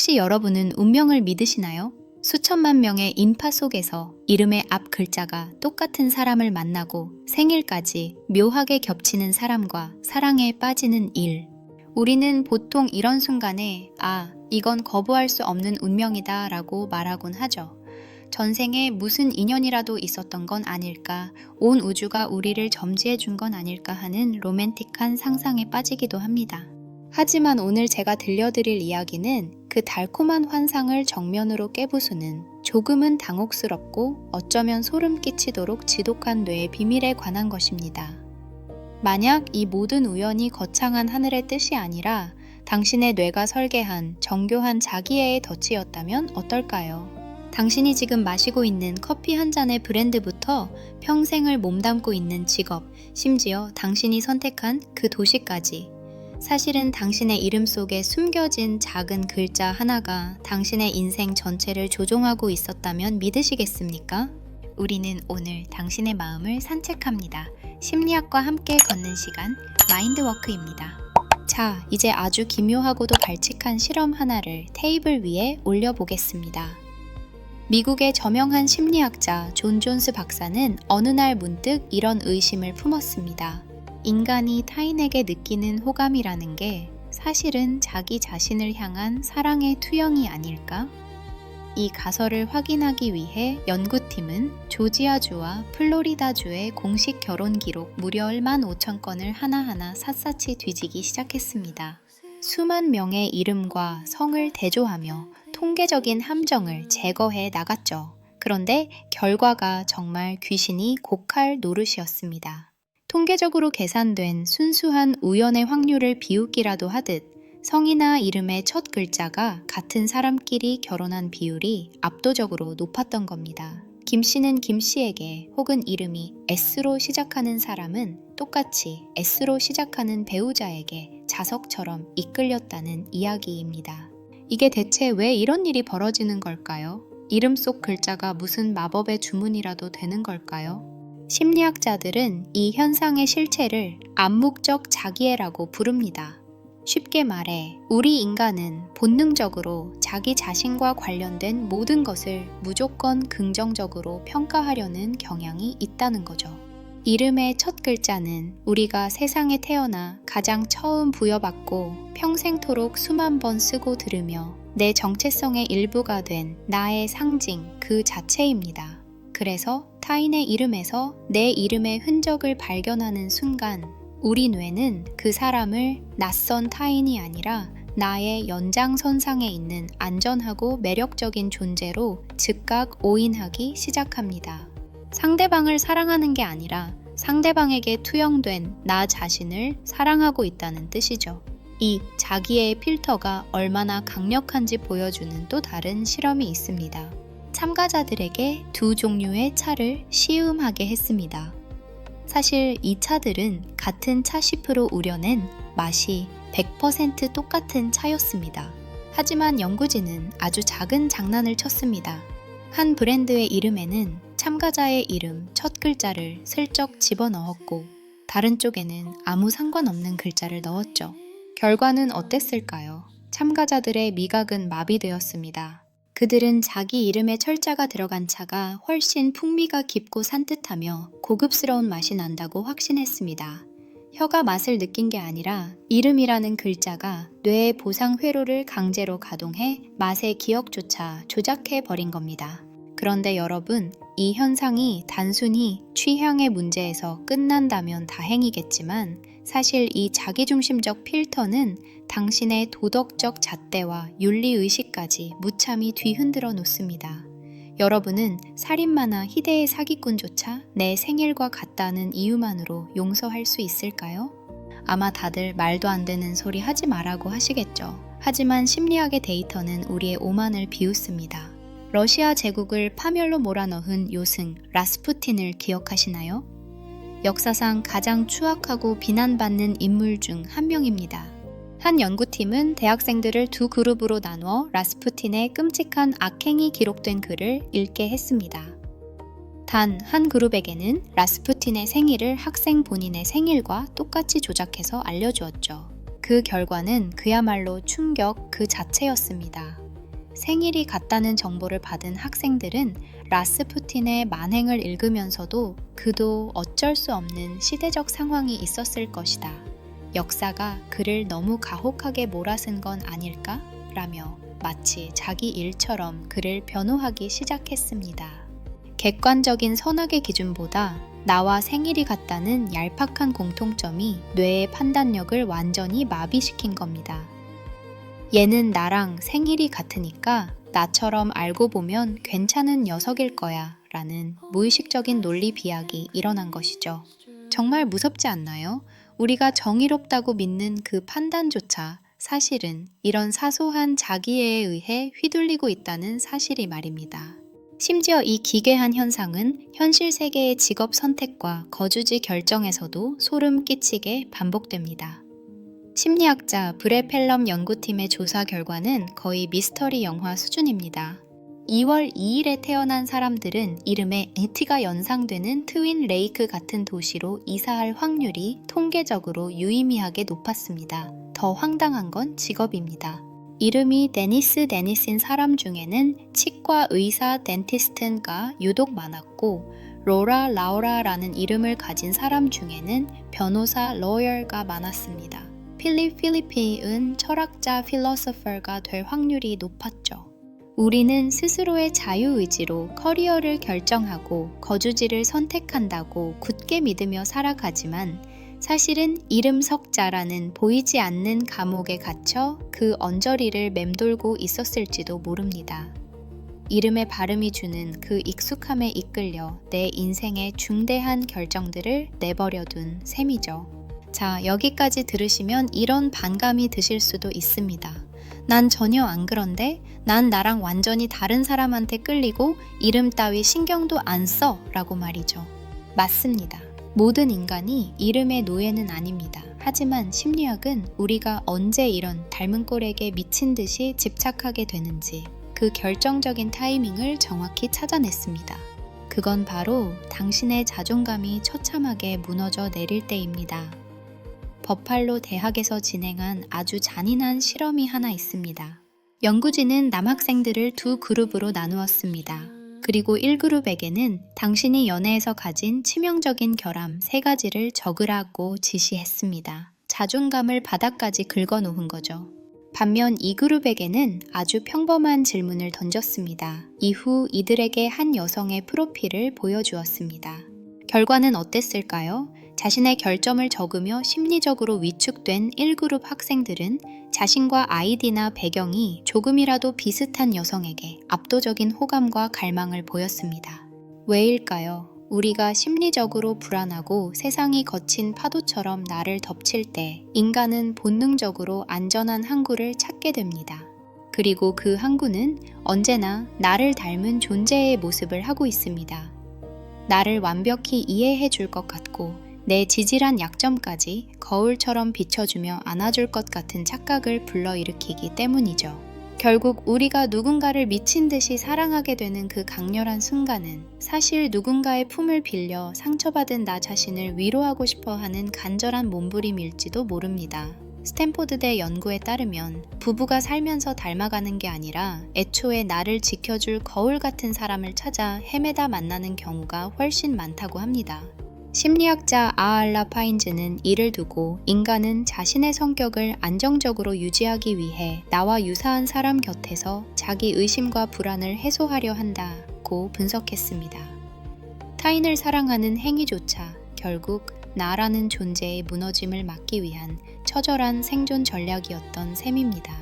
혹시 여러분은 운명을 믿으시나요? 수천만 명의 인파 속에서 이름의 앞 글자가 똑같은 사람을 만나고 생일까지 묘하게 겹치는 사람과 사랑에 빠지는 일. 우리는 보통 이런 순간에 아, 이건 거부할 수 없는 운명이다 라고 말하곤 하죠. 전생에 무슨 인연이라도 있었던 건 아닐까, 온 우주가 우리를 점지해 준 건 아닐까 하는 로맨틱한 상상에 빠지기도 합니다. 하지만 오늘 제가 들려드릴 이야기는 그 달콤한 환상을 정면으로 깨부수는 조금은 당혹스럽고 어쩌면 소름 끼치도록 지독한 뇌의 비밀에 관한 것입니다. 만약 이 모든 우연이 거창한 하늘의 뜻이 아니라 당신의 뇌가 설계한 정교한 자기애의 덫이었다면 어떨까요? 당신이 지금 마시고 있는 커피 한 잔의 브랜드부터 평생을 몸담고 있는 직업, 심지어 당신이 선택한 그 도시까지 사실은 당신의 이름 속에 숨겨진 작은 글자 하나가 당신의 인생 전체를 조종하고 있었다면 믿으시겠습니까? 우리는 오늘 당신의 마음을 산책합니다. 심리학과 함께 걷는 시간, 마인드워크입니다. 자, 이제 아주 기묘하고도 발칙한 실험 하나를 테이블 위에 올려보겠습니다. 미국의 저명한 심리학자 존 존스 박사는 어느 날 문득 이런 의심을 품었습니다. 인간이 타인에게 느끼는 호감이라는 게 사실은 자기 자신을 향한 사랑의 투영이 아닐까? 이 가설을 확인하기 위해 연구팀은 조지아주와 플로리다주의 공식 결혼 기록 무려 1만 5천 건을 하나하나 샅샅이 뒤지기 시작했습니다. 수만 명의 이름과 성을 대조하며 통계적인 함정을 제거해 나갔죠. 그런데 결과가 정말 귀신이 곡할 노릇이었습니다. 통계적으로 계산된 순수한 우연의 확률을 비웃기라도 하듯 성이나 이름의 첫 글자가 같은 사람끼리 결혼한 비율이 압도적으로 높았던 겁니다. 김 씨는 김 씨에게 혹은 이름이 S로 시작하는 사람은 똑같이 S로 시작하는 배우자에게 자석처럼 이끌렸다는 이야기입니다. 이게 대체 왜 이런 일이 벌어지는 걸까요? 이름 속 글자가 무슨 마법의 주문이라도 되는 걸까요? 심리학자들은 이 현상의 실체를 암묵적 자기애라고 부릅니다. 쉽게 말해, 우리 인간은 본능적으로 자기 자신과 관련된 모든 것을 무조건 긍정적으로 평가하려는 경향이 있다는 거죠. 이름의 첫 글자는 우리가 세상에 태어나 가장 처음 부여받고 평생토록 수만 번 쓰고 들으며 내 정체성의 일부가 된 나의 상징 그 자체입니다. 그래서 타인의 이름에서 내 이름의 흔적을 발견하는 순간 우리 뇌는 그 사람을 낯선 타인이 아니라 나의 연장선상에 있는 안전하고 매력적인 존재로 즉각 오인하기 시작합니다. 상대방을 사랑하는 게 아니라 상대방에게 투영된 나 자신을 사랑하고 있다는 뜻이죠. 이 자기의 필터가 얼마나 강력한지 보여주는 또 다른 실험이 있습니다. 참가자들에게 두 종류의 차를 시음하게 했습니다. 사실 이 차들은 같은 차 시프로 우려낸 맛이 100% 똑같은 차였습니다. 하지만 연구진은 아주 작은 장난을 쳤습니다. 한 브랜드의 이름에는 참가자의 이름 첫 글자를 슬쩍 집어넣었고 다른 쪽에는 아무 상관없는 글자를 넣었죠. 결과는 어땠을까요? 참가자들의 미각은 마비되었습니다. 그들은 자기 이름에 철자가 들어간 차가 훨씬 풍미가 깊고 산뜻하며 고급스러운 맛이 난다고 확신했습니다. 혀가 맛을 느낀 게 아니라 이름이라는 글자가 뇌의 보상 회로를 강제로 가동해 맛의 기억조차 조작해 버린 겁니다. 그런데 여러분, 이 현상이 단순히 취향의 문제에서 끝난다면 다행이겠지만 사실 이 자기중심적 필터는 당신의 도덕적 잣대와 윤리의식까지 무참히 뒤흔들어 놓습니다. 여러분은 살인마나 희대의 사기꾼조차 내 생일과 같다는 이유만으로 용서할 수 있을까요? 아마 다들 말도 안 되는 소리 하지 말라고 하시겠죠. 하지만 심리학의 데이터는 우리의 오만을 비웃습니다. 러시아 제국을 파멸로 몰아넣은 요승 라스푸틴을 기억하시나요? 역사상 가장 추악하고 비난받는 인물 중 한 명입니다. 한 연구팀은 대학생들을 두 그룹으로 나누어 라스푸틴의 끔찍한 악행이 기록된 글을 읽게 했습니다. 단 한 그룹에게는 라스푸틴의 생일을 학생 본인의 생일과 똑같이 조작해서 알려주었죠. 그 결과는 그야말로 충격 그 자체였습니다. 생일이 같다는 정보를 받은 학생들은 라스푸틴의 만행을 읽으면서도 그도 어쩔 수 없는 시대적 상황이 있었을 것이다. 역사가 그를 너무 가혹하게 몰아쓴 건 아닐까? 라며 마치 자기 일처럼 그를 변호하기 시작했습니다. 객관적인 선악의 기준보다 나와 생일이 같다는 얄팍한 공통점이 뇌의 판단력을 완전히 마비시킨 겁니다. 얘는 나랑 생일이 같으니까 나처럼 알고 보면 괜찮은 녀석일 거야 라는 무의식적인 논리 비약이 일어난 것이죠. 정말 무섭지 않나요? 우리가 정의롭다고 믿는 그 판단조차 사실은 이런 사소한 자기애에 의해 휘둘리고 있다는 사실이 말입니다. 심지어 이 기괴한 현상은 현실 세계의 직업 선택과 거주지 결정에서도 소름 끼치게 반복됩니다. 심리학자 브레펠럼 연구팀의 조사 결과는 거의 미스터리 영화 수준입니다. 2월 2일에 태어난 사람들은 이름에 에티가 연상되는 트윈 레이크 같은 도시로 이사할 확률이 통계적으로 유의미하게 높았습니다. 더 황당한 건 직업입니다. 이름이 데니스 데니스인 사람 중에는 치과 의사 덴티스트가 유독 많았고 로라 라우라라는 이름을 가진 사람 중에는 변호사 로열가 많았습니다. 필립 필리피은 철학자 필로소퍼가 될 확률이 높았죠. 우리는 스스로의 자유의지로 커리어를 결정하고 거주지를 선택한다고 굳게 믿으며 살아가지만 사실은 이름 석자라는 보이지 않는 감옥에 갇혀 그 언저리를 맴돌고 있었을지도 모릅니다. 이름의 발음이 주는 그 익숙함에 이끌려 내 인생의 중대한 결정들을 내버려둔 셈이죠. 자, 여기까지 들으시면 이런 반감이 드실 수도 있습니다. 난 전혀 안 그런데 난 나랑 완전히 다른 사람한테 끌리고 이름 따위 신경도 안 써 라고 말이죠. 맞습니다. 모든 인간이 이름의 노예는 아닙니다. 하지만 심리학은 우리가 언제 이런 닮은 꼴에게 미친 듯이 집착하게 되는지 그 결정적인 타이밍을 정확히 찾아냈습니다. 그건 바로 당신의 자존감이 처참하게 무너져 내릴 때입니다. 버팔로 대학에서 진행한 아주 잔인한 실험이 하나 있습니다. 연구진은 남학생들을 두 그룹으로 나누었습니다. 그리고 1그룹에게는 당신이 연애에서 가진 치명적인 결함 세 가지를 적으라고 지시했습니다. 자존감을 바닥까지 긁어 놓은 거죠. 반면 2그룹에게는 아주 평범한 질문을 던졌습니다. 이후 이들에게 한 여성의 프로필을 보여주었습니다. 결과는 어땠을까요? 자신의 결점을 적으며 심리적으로 위축된 1그룹 학생들은 자신과 아이디나 배경이 조금이라도 비슷한 여성에게 압도적인 호감과 갈망을 보였습니다. 왜일까요? 우리가 심리적으로 불안하고 세상이 거친 파도처럼 나를 덮칠 때 인간은 본능적으로 안전한 항구를 찾게 됩니다. 그리고 그 항구는 언제나 나를 닮은 존재의 모습을 하고 있습니다. 나를 완벽히 이해해 줄 것 같고 내 지질한 약점까지 거울처럼 비춰주며 안아줄 것 같은 착각을 불러일으키기 때문이죠. 결국 우리가 누군가를 미친 듯이 사랑하게 되는 그 강렬한 순간은 사실 누군가의 품을 빌려 상처받은 나 자신을 위로하고 싶어 하는 간절한 몸부림일지도 모릅니다. 스탠포드대 연구에 따르면 부부가 살면서 닮아가는 게 아니라 애초에 나를 지켜줄 거울 같은 사람을 찾아 헤매다 만나는 경우가 훨씬 많다고 합니다. 심리학자 아알라 파인즈는 이를 두고 인간은 자신의 성격을 안정적으로 유지하기 위해 나와 유사한 사람 곁에서 자기 의심과 불안을 해소하려 한다고 분석했습니다. 타인을 사랑하는 행위조차 결국 나라는 존재의 무너짐을 막기 위한 처절한 생존 전략이었던 셈입니다.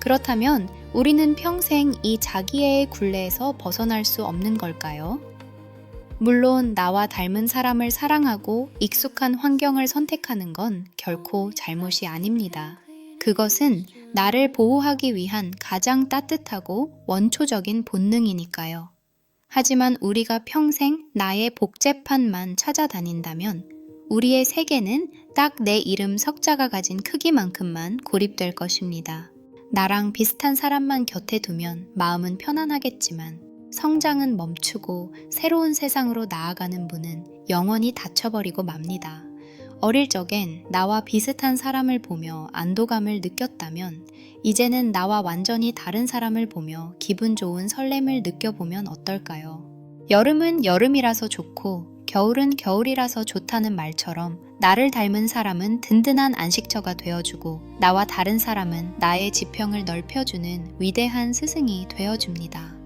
그렇다면 우리는 평생 이 자기애의 굴레에서 벗어날 수 없는 걸까요? 물론 나와 닮은 사람을 사랑하고 익숙한 환경을 선택하는 건 결코 잘못이 아닙니다. 그것은 나를 보호하기 위한 가장 따뜻하고 원초적인 본능이니까요. 하지만 우리가 평생 나의 복제판만 찾아다닌다면 우리의 세계는 딱 내 이름 석자가 가진 크기만큼만 고립될 것입니다. 나랑 비슷한 사람만 곁에 두면 마음은 편안하겠지만 성장은 멈추고 새로운 세상으로 나아가는 문은 영원히 닫혀버리고 맙니다. 어릴 적엔 나와 비슷한 사람을 보며 안도감을 느꼈다면 이제는 나와 완전히 다른 사람을 보며 기분 좋은 설렘을 느껴보면 어떨까요? 여름은 여름이라서 좋고 겨울은 겨울이라서 좋다는 말처럼 나를 닮은 사람은 든든한 안식처가 되어주고 나와 다른 사람은 나의 지평을 넓혀주는 위대한 스승이 되어줍니다.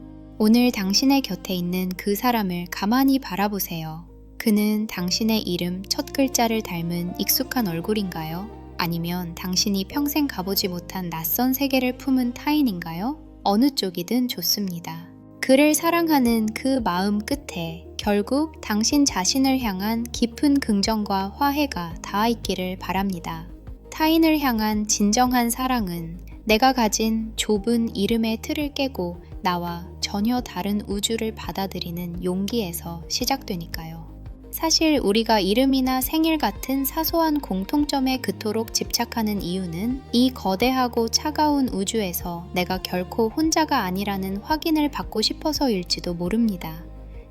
오늘 당신의 곁에 있는 그 사람을 가만히 바라보세요. 그는 당신의 이름 첫 글자를 닮은 익숙한 얼굴인가요? 아니면 당신이 평생 가보지 못한 낯선 세계를 품은 타인인가요? 어느 쪽이든 좋습니다. 그를 사랑하는 그 마음 끝에 결국 당신 자신을 향한 깊은 긍정과 화해가 닿아 있기를 바랍니다. 타인을 향한 진정한 사랑은 내가 가진 좁은 이름의 틀을 깨고 나와 전혀 다른 우주를 받아들이는 용기에서 시작되니까요. 사실 우리가 이름이나 생일 같은 사소한 공통점에 그토록 집착하는 이유는 이 거대하고 차가운 우주에서 내가 결코 혼자가 아니라는 확인을 받고 싶어서일지도 모릅니다.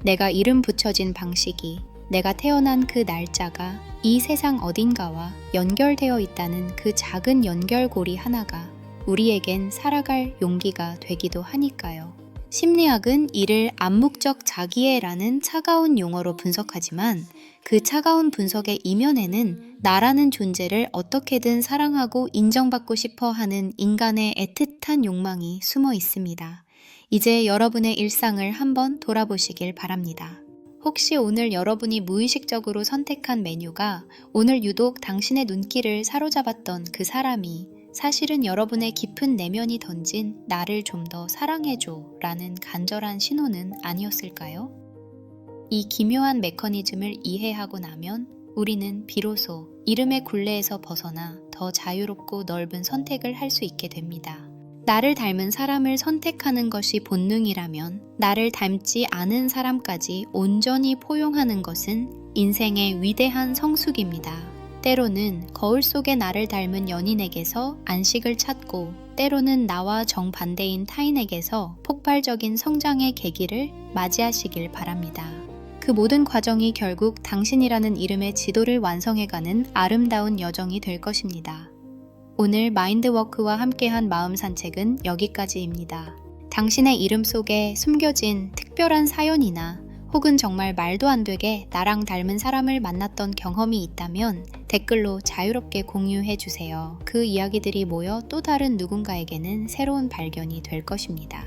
내가 이름 붙여진 방식이 내가 태어난 그 날짜가 이 세상 어딘가와 연결되어 있다는 그 작은 연결고리 하나가 우리에겐 살아갈 용기가 되기도 하니까요. 심리학은 이를 암묵적 자기애라는 차가운 용어로 분석하지만 그 차가운 분석의 이면에는 나라는 존재를 어떻게든 사랑하고 인정받고 싶어 하는 인간의 애틋한 욕망이 숨어 있습니다. 이제 여러분의 일상을 한번 돌아보시길 바랍니다. 혹시 오늘 여러분이 무의식적으로 선택한 메뉴가 오늘 유독 당신의 눈길을 사로잡았던 그 사람이 사실은 여러분의 깊은 내면이 던진 나를 좀 더 사랑해줘 라는 간절한 신호는 아니었을까요? 이 기묘한 메커니즘을 이해하고 나면 우리는 비로소 이름의 굴레에서 벗어나 더 자유롭고 넓은 선택을 할 수 있게 됩니다. 나를 닮은 사람을 선택하는 것이 본능이라면 나를 닮지 않은 사람까지 온전히 포용하는 것은 인생의 위대한 성숙입니다. 때로는 거울 속의 나를 닮은 연인에게서 안식을 찾고 때로는 나와 정반대인 타인에게서 폭발적인 성장의 계기를 맞이하시길 바랍니다. 그 모든 과정이 결국 당신이라는 이름의 지도를 완성해가는 아름다운 여정이 될 것입니다. 오늘 마인드워크와 함께한 마음 산책은 여기까지입니다. 당신의 이름 속에 숨겨진 특별한 사연이나 혹은 정말 말도 안 되게 나랑 닮은 사람을 만났던 경험이 있다면 댓글로 자유롭게 공유해 주세요. 그 이야기들이 모여 또 다른 누군가에게는 새로운 발견이 될 것입니다.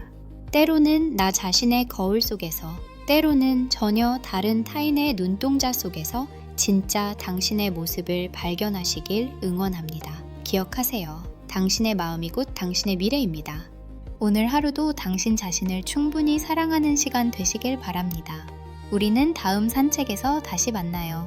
때로는 나 자신의 거울 속에서, 때로는 전혀 다른 타인의 눈동자 속에서 진짜 당신의 모습을 발견하시길 응원합니다. 기억하세요. 당신의 마음이 곧 당신의 미래입니다. 오늘 하루도 당신 자신을 충분히 사랑하는 시간 되시길 바랍니다. 우리는 다음 산책에서 다시 만나요.